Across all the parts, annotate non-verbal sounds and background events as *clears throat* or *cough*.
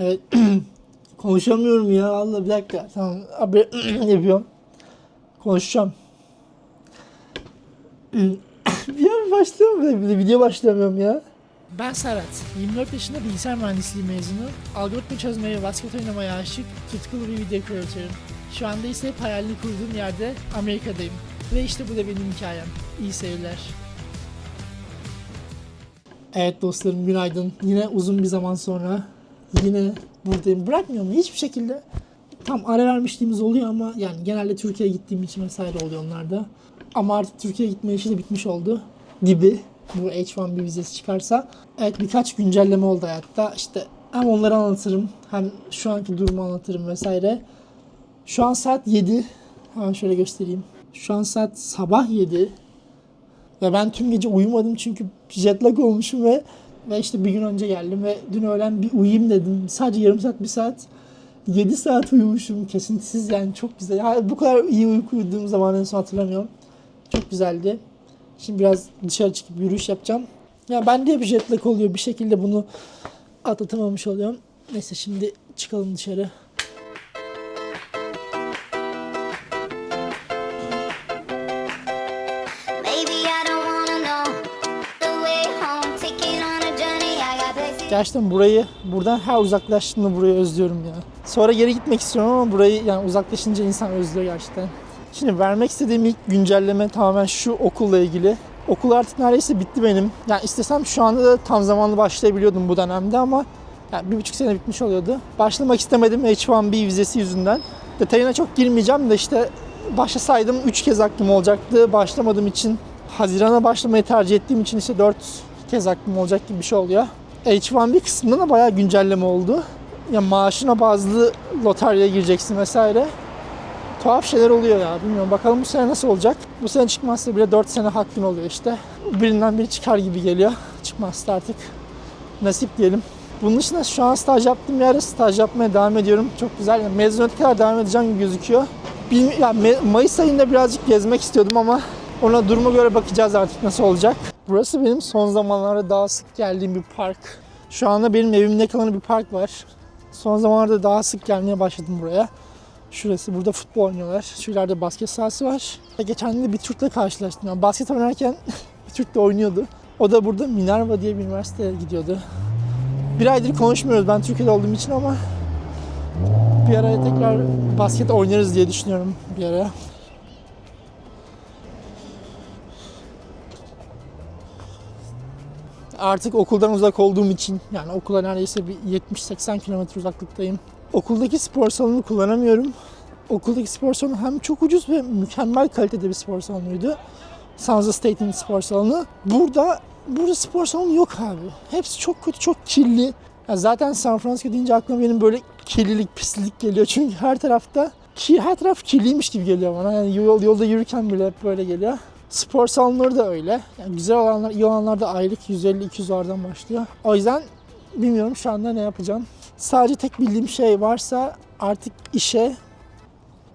Evet. *clears throat* Konuşamıyorum ya. Allah bir dakika. Tamam. Abi *clears throat* yapıyorum. Konuşacağım. *clears throat* an başlayamıyorum. Bir de video başlamıyorum ya. Ben Serhat. 24 yaşında bilgisayar mühendisliği mezunu. Algoritma çözmeye ve basket oynamaya aşık tutkulu bir video kreatörüm. Şu anda ise hep hayalini kurduğum yerde Amerika'dayım. Ve işte bu da benim hikayem. İyi seyirler. Evet dostlarım günaydın. Yine uzun bir zaman sonra yine buradayım. Bırakmıyorum hiçbir şekilde. Tam ara vermişliğimiz oluyor ama yani genelde Türkiye'ye gittiğim için vesaire oluyor onlarda. Ama artık Türkiye'ye gitme işi de bitmiş oldu gibi. Bu H1B vizesi çıkarsa. Evet birkaç güncelleme oldu hayatta. İşte hem onları anlatırım hem şu anki durumu anlatırım vesaire. Şu an saat 7. Hemen şöyle göstereyim. Şu an saat sabah 7. Ve ben tüm gece uyumadım çünkü jet lag olmuşum ve ve işte bir gün önce geldim ve dün öğlen bir uyuyayım dedim. Sadece yarım saat, bir saat. 7 saat uyumuşum kesintisiz yani çok güzel. Ya bu kadar iyi uyku uyuduğum zaman en son hatırlamıyorum. Çok güzeldi. Şimdi biraz dışarı çıkıp yürüyüş yapacağım. Ya ben de bir jet lag oluyor. Bir şekilde bunu atlatamamış oluyorum. Neyse şimdi çıkalım dışarı. Gerçekten burayı, buradan her uzaklaştığımda burayı özlüyorum ya. Sonra geri gitmek istiyorum ama burayı yani uzaklaşınca insan özlüyor gerçekten. Şimdi vermek istediğim ilk güncelleme tamamen şu okulla ilgili. Okul artık neredeyse bitti benim. Yani istesem şu anda da tam zamanlı başlayabiliyordum bu dönemde ama yani bir buçuk sene bitmiş oluyordu. Başlamak istemedim H1B vizesi yüzünden. Detayına çok girmeyeceğim de işte başlasaydım 3 kez aklım olacaktı. Başlamadığım için Haziran'a başlamayı tercih ettiğim için işte 4 kez aklım olacak gibi bir şey oluyor. H1B kısmında da bayağı güncelleme oldu. Ya maaşına bazı lotaryaya gireceksin vesaire. Tuhaf şeyler oluyor ya bilmiyorum. Bakalım bu sene nasıl olacak. Bu sene çıkmazsa bile 4 sene hakkın oluyor işte. Birinden biri çıkar gibi geliyor. Çıkmazsa artık nasip diyelim. Bunun dışında şu an staj yaptığım yerde staj yapmaya devam ediyorum. Çok güzel. Yani mezuniyete kadar devam edeceğim gibi gözüküyor. Bilmi- yani Mayıs ayında birazcık gezmek istiyordum ama ona duruma göre bakacağız artık nasıl olacak. Burası benim son zamanlarda daha sık geldiğim bir park. Şu anda benim evimin yakınında bir park var. Son zamanlarda daha sık gelmeye başladım buraya. Şurası burada futbol oynuyorlar. Şu basket sahası var. Geçen de bir Türk'le karşılaştım. Yani basket oynarken *laughs* bir Türk de oynuyordu. O da burada Minerva diye bir üniversiteye gidiyordu. Bir aydır konuşmuyoruz ben Türkiye'de olduğum için ama bir araya tekrar basket oynarız diye düşünüyorum bir ara. Artık okuldan uzak olduğum için yani okula neredeyse bir 70-80 kilometre uzaklıktayım. Okuldaki spor salonunu kullanamıyorum. Okuldaki spor salonu hem çok ucuz ve mükemmel kalitede bir spor salonuydu. San Jose State'in spor salonu. Burada burada spor salonu yok abi. Hepsi çok kötü, çok kirli. Ya zaten San Francisco deyince aklıma benim böyle kirlilik, pislik geliyor. Çünkü her tarafta ki her taraf kirliymiş gibi geliyor bana. Yani yol, yolda yürürken bile hep böyle geliyor. Spor salonları da öyle. Yani güzel olanlar, iyi olanlar da aylık 150-200 vardan başlıyor. O yüzden bilmiyorum şu anda ne yapacağım. Sadece tek bildiğim şey varsa artık işe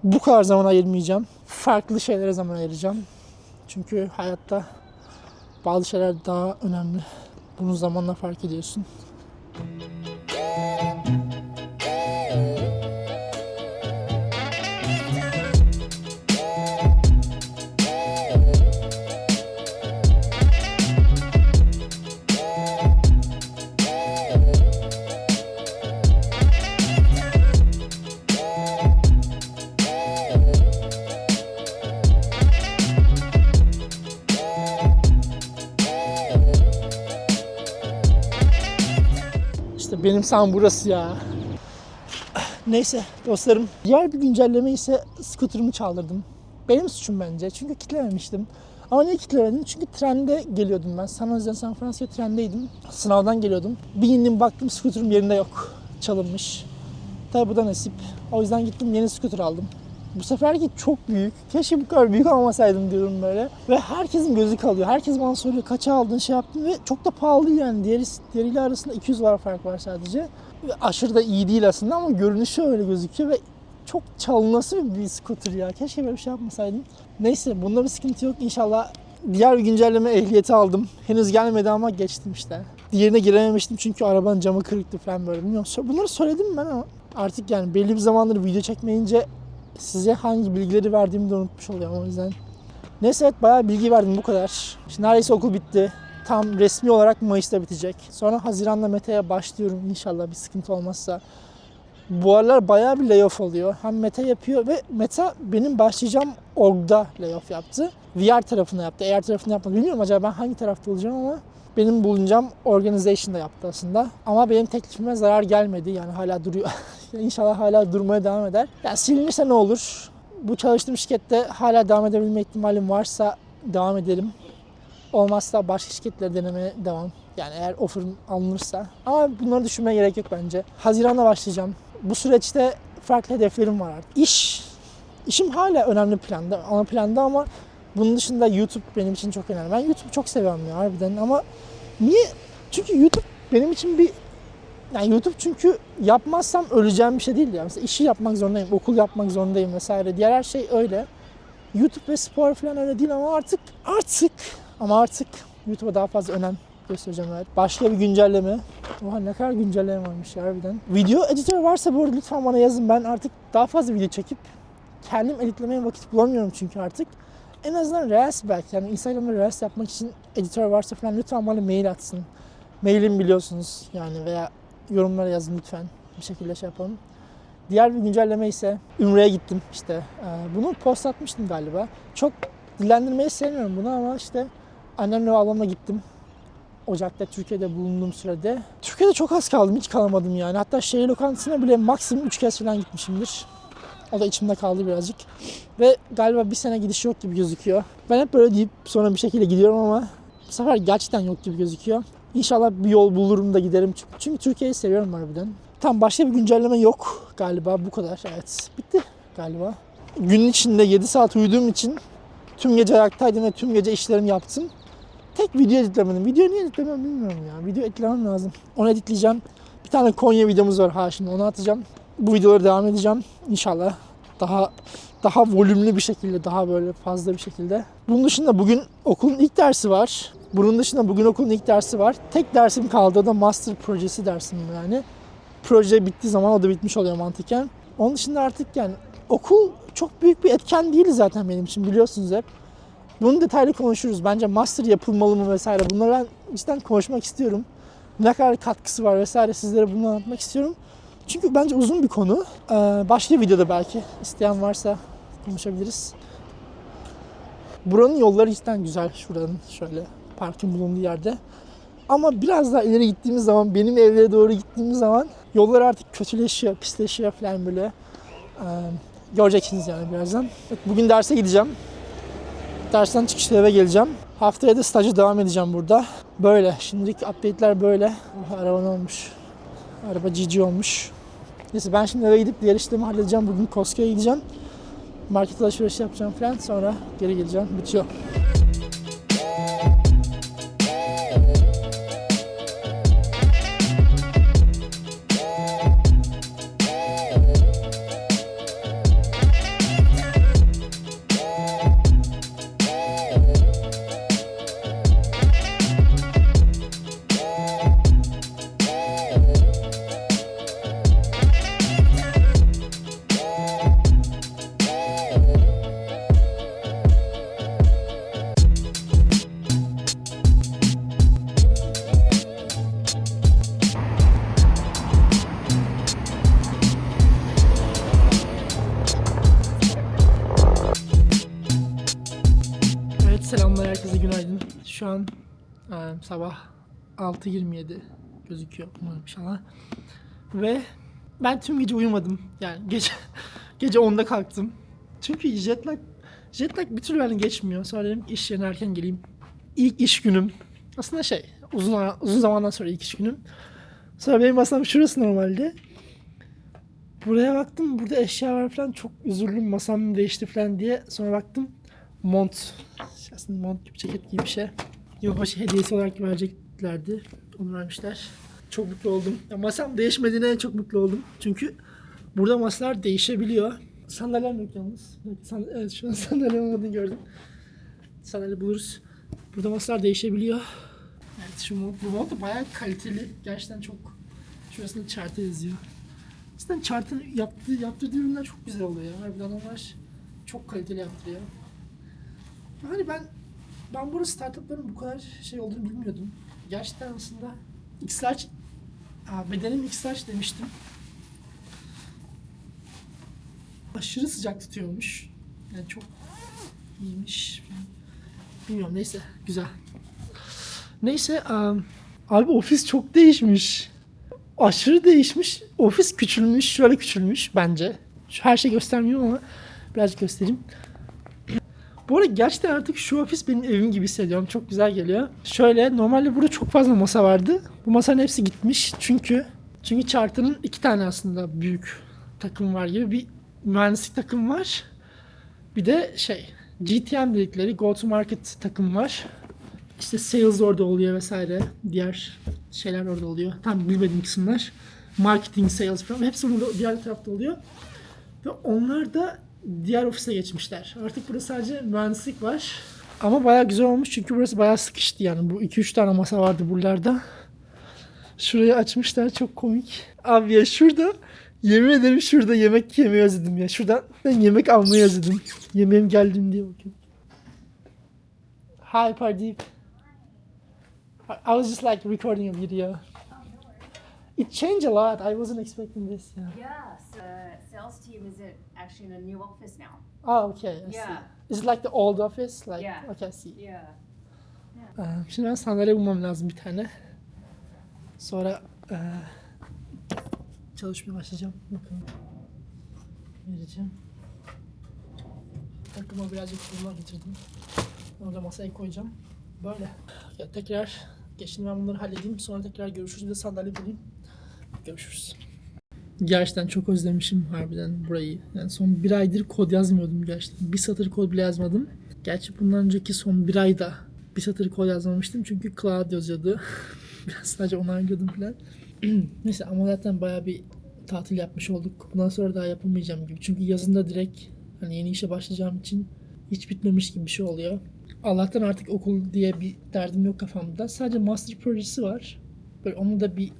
bu kadar zaman ayırmayacağım. Farklı şeylere zaman ayıracağım. Çünkü hayatta bazı şeyler daha önemli. Bunu zamanla fark ediyorsun. Benim saham burası ya. Neyse dostlarım. Diğer bir güncelleme ise scooter'ımı çaldırdım. Benim suçum bence. Çünkü kitlememiştim. Ama niye kitlemedim? Çünkü trende geliyordum ben. San Jose'den San Francisco trendeydim. Sınavdan geliyordum. Bir indim baktım scooter'ım yerinde yok. Çalınmış. Tabi bu da nasip. O yüzden gittim yeni scooter aldım. Bu seferki çok büyük. Keşke bu kadar büyük almasaydım diyorum böyle. Ve herkesin gözü kalıyor. Herkes bana soruyor kaça aldın şey yaptın ve çok da pahalı yani. Diğeri, diğeriyle arasında 200 var fark var sadece. Ve aşırı da iyi değil aslında ama görünüşü öyle gözüküyor ve çok çalınası bir scooter ya. Keşke böyle bir şey yapmasaydım. Neyse bunda bir sıkıntı yok. İnşallah diğer bir güncelleme ehliyeti aldım. Henüz gelmedi ama geçtim işte. diğerine girememiştim çünkü arabanın camı kırıktı falan böyle. Bilmiyorum. Bunları söyledim ben ama artık yani belli bir zamandır video çekmeyince size hangi bilgileri verdiğimi de unutmuş oluyorum o yüzden. Neyse evet bayağı bilgi verdim bu kadar. Şimdi neredeyse okul bitti. Tam resmi olarak Mayıs'ta bitecek. Sonra Haziran'da Mete'ye başlıyorum inşallah bir sıkıntı olmazsa. Bu aralar bayağı bir layoff oluyor. Hem Meta yapıyor ve Meta benim başlayacağım orgda layoff yaptı. VR tarafına yaptı. AR tarafına yapmadı. Bilmiyorum acaba ben hangi tarafta olacağım ama benim bulunacağım organization'da yaptı aslında. Ama benim teklifime zarar gelmedi. Yani hala duruyor. *laughs* İnşallah hala durmaya devam eder. Yani silinirse ne olur? Bu çalıştığım şirkette hala devam edebilme ihtimalim varsa devam ederim. Olmazsa başka şirketlere denemeye devam. Yani eğer offer'ım alınırsa. Ama bunları düşünmeye gerek yok bence. Haziran'da başlayacağım. Bu süreçte farklı hedeflerim var artık. İş, işim hala önemli planda, ana planda ama bunun dışında YouTube benim için çok önemli. Ben YouTube'u çok seviyorum ya harbiden ama niye? Çünkü YouTube benim için bir yani YouTube çünkü yapmazsam öleceğim bir şey değil ya. Mesela işi yapmak zorundayım, okul yapmak zorundayım vesaire. Diğer her şey öyle. YouTube ve spor falan öyle değil ama artık artık ama artık YouTube'a daha fazla önem göstereceğim evet. Başka bir güncelleme. Oha ne kadar güncelleme varmış ya harbiden. Video editör varsa bu arada lütfen bana yazın. Ben artık daha fazla video çekip kendim editlemeye vakit bulamıyorum çünkü artık. En azından Reels belki yani Instagram'da Reels yapmak için editör varsa falan lütfen bana mail atsın. Mailim biliyorsunuz yani veya yorumlara yazın lütfen. Bir şekilde şey yapalım. Diğer bir güncelleme ise Ümre'ye gittim işte. Ee, Bunu post atmıştım galiba. Çok dillendirmeyi sevmiyorum bunu ama işte annemle ve ablamla gittim. Ocak'ta Türkiye'de bulunduğum sürede. Türkiye'de çok az kaldım. Hiç kalamadım yani. Hatta şehir lokantasına bile maksimum 3 kez falan gitmişimdir. O da içimde kaldı birazcık. Ve galiba bir sene gidiş yok gibi gözüküyor. Ben hep böyle deyip sonra bir şekilde gidiyorum ama bu sefer gerçekten yok gibi gözüküyor. İnşallah bir yol bulurum da giderim. Çünkü, Türkiye'yi seviyorum harbiden. Tam başka bir güncelleme yok galiba bu kadar. Evet bitti galiba. Günün içinde 7 saat uyuduğum için tüm gece ayaktaydım ve tüm gece işlerimi yaptım. Tek video editlemedim. Video niye editlemem bilmiyorum ya. Video editlemem lazım. Onu editleyeceğim. Bir tane Konya videomuz var ha şimdi onu atacağım. Bu videoları devam edeceğim inşallah. Daha daha volümlü bir şekilde, daha böyle fazla bir şekilde. Bunun dışında bugün okulun ilk dersi var. Bunun dışında bugün okulun ilk dersi var. Tek dersim kaldı o da master projesi dersim yani. Proje bittiği zaman o da bitmiş oluyor mantıken. Onun dışında artık yani okul çok büyük bir etken değil zaten benim için biliyorsunuz hep. Bunu detaylı konuşuruz. Bence master yapılmalı mı vesaire. Bunları ben cidden konuşmak istiyorum. Ne kadar katkısı var vesaire sizlere bunu anlatmak istiyorum. Çünkü bence uzun bir konu. Ee, başka videoda belki isteyen varsa konuşabiliriz. Buranın yolları cidden güzel. Şuranın şöyle parkın bulunduğu yerde. Ama biraz daha ileri gittiğimiz zaman, benim evlere doğru gittiğimiz zaman yollar artık kötüleşiyor, pisleşiyor falan böyle. Ee, göreceksiniz yani birazdan. Bugün derse gideceğim. Dersten çıkışta eve geleceğim. Haftaya da staja devam edeceğim burada. Böyle. Şimdilik update'ler böyle. Oh, araba ne olmuş? Araba cici olmuş. Neyse ben şimdi eve gidip diğer işlerimi halledeceğim. Bugün Costco'ya gideceğim. Market alışverişi yapacağım falan. Sonra geri geleceğim. Bitiyor. Sabah 6.27 gözüküyor umarım inşallah. Ve ben tüm gece uyumadım. Yani gece *laughs* gece 10'da kalktım. Çünkü jet lag, jet lag bir türlü benden geçmiyor. Sonra dedim iş yerine erken geleyim. İlk iş günüm. Aslında şey uzun uzun zamandan sonra ilk iş günüm. Sonra benim masam şurası normalde. Buraya baktım burada eşya var falan çok üzüldüm masam değişti falan diye. Sonra baktım mont. Aslında mont gibi ceket gibi bir şey. Yılbaşı hediyesi olarak vereceklerdi. Onu vermişler. Çok mutlu oldum. Ya masam değişmediğine çok mutlu oldum. Çünkü burada masalar değişebiliyor. Sandalyem yok yalnız. Evet şu an *laughs* sandalye olmadığını gördüm. Sandalye buluruz. Burada masalar değişebiliyor. Yani şu mont. Bu mont da bayağı kaliteli. Gerçekten çok. Şurasında chart'a yazıyor. Zaten chart'ın yaptığı, yaptırdığı ürünler çok güzel oluyor. Harbiden onlar çok kaliteli yaptırıyor. Yani ben ben burada startupların bu kadar şey olduğunu bilmiyordum. Gerçekten aslında X-Large bedenim X-Large demiştim. Aşırı sıcak tutuyormuş. Yani çok iyiymiş. Bilmiyorum neyse güzel. Neyse um, abi ofis çok değişmiş. Aşırı değişmiş. Ofis küçülmüş. Şöyle küçülmüş bence. Şu her şey göstermiyorum ama birazcık göstereyim. Bu arada gerçekten artık şu ofis benim evim gibi hissediyorum. Çok güzel geliyor. Şöyle normalde burada çok fazla masa vardı. Bu masanın hepsi gitmiş. Çünkü çünkü Charter'ın iki tane aslında büyük takım var gibi bir mühendislik takım var. Bir de şey GTM dedikleri Go to Market takım var. İşte sales orada oluyor vesaire. Diğer şeyler orada oluyor. Tam bilmediğim kısımlar. Marketing, sales falan. Hepsi burada diğer tarafta oluyor. Ve onlar da diğer ofise geçmişler. Artık burada sadece mühendislik var. Ama bayağı güzel olmuş çünkü burası bayağı sıkıştı yani. Bu 2-3 tane masa vardı buralarda. Şurayı açmışlar çok komik. Abi ya şurada yemin ederim şurada yemek yemeyi özledim ya. Şuradan ben yemek almayı özledim. Yemeğim geldi diye bakıyorum. Hi Pardeep. I was just like recording a video. It changed a lot. I wasn't expecting this. Yeah. Yeah, so the sales team is in, actually in a new office now. Oh, okay. I see. Yeah. Is it like the old office? Like, Yeah. okay, I see. Yeah. Ee, Şimdi ben sandalye bulmam lazım bir tane. Sonra eee, çalışmaya başlayacağım. Bakalım. Vereceğim. Takıma birazcık kurma getirdim. Orada masaya koyacağım. Böyle. Ya tekrar geçtim ben bunları halledeyim. Sonra tekrar görüşürüz. Bir de sandalye bulayım. Görüşürüz. Gerçekten çok özlemişim harbiden burayı. Yani son bir aydır kod yazmıyordum gerçekten. Bir satır kod bile yazmadım. Gerçi bundan önceki son bir ayda bir satır kod yazmamıştım çünkü Cloud yazıyordu. *laughs* Biraz sadece onaylıyordum falan. *clears throat* Neyse ama zaten bayağı bir tatil yapmış olduk. Bundan sonra daha yapamayacağım gibi. Çünkü yazında direkt hani yeni işe başlayacağım için hiç bitmemiş gibi bir şey oluyor. Allah'tan artık okul diye bir derdim yok kafamda. Sadece master projesi var. Böyle onu da bir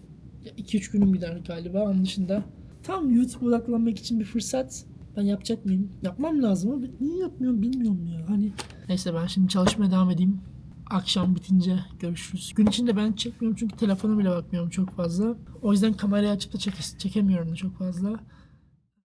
2-3 günüm gider galiba. Onun dışında tam YouTube odaklanmak için bir fırsat. Ben yapacak mıyım? Yapmam lazım ama niye yapmıyorum bilmiyorum ya. Hani neyse ben şimdi çalışmaya devam edeyim. Akşam bitince görüşürüz. Gün içinde ben çekmiyorum çünkü telefona bile bakmıyorum çok fazla. O yüzden kamerayı açıp da çeke- çekemiyorum da çok fazla.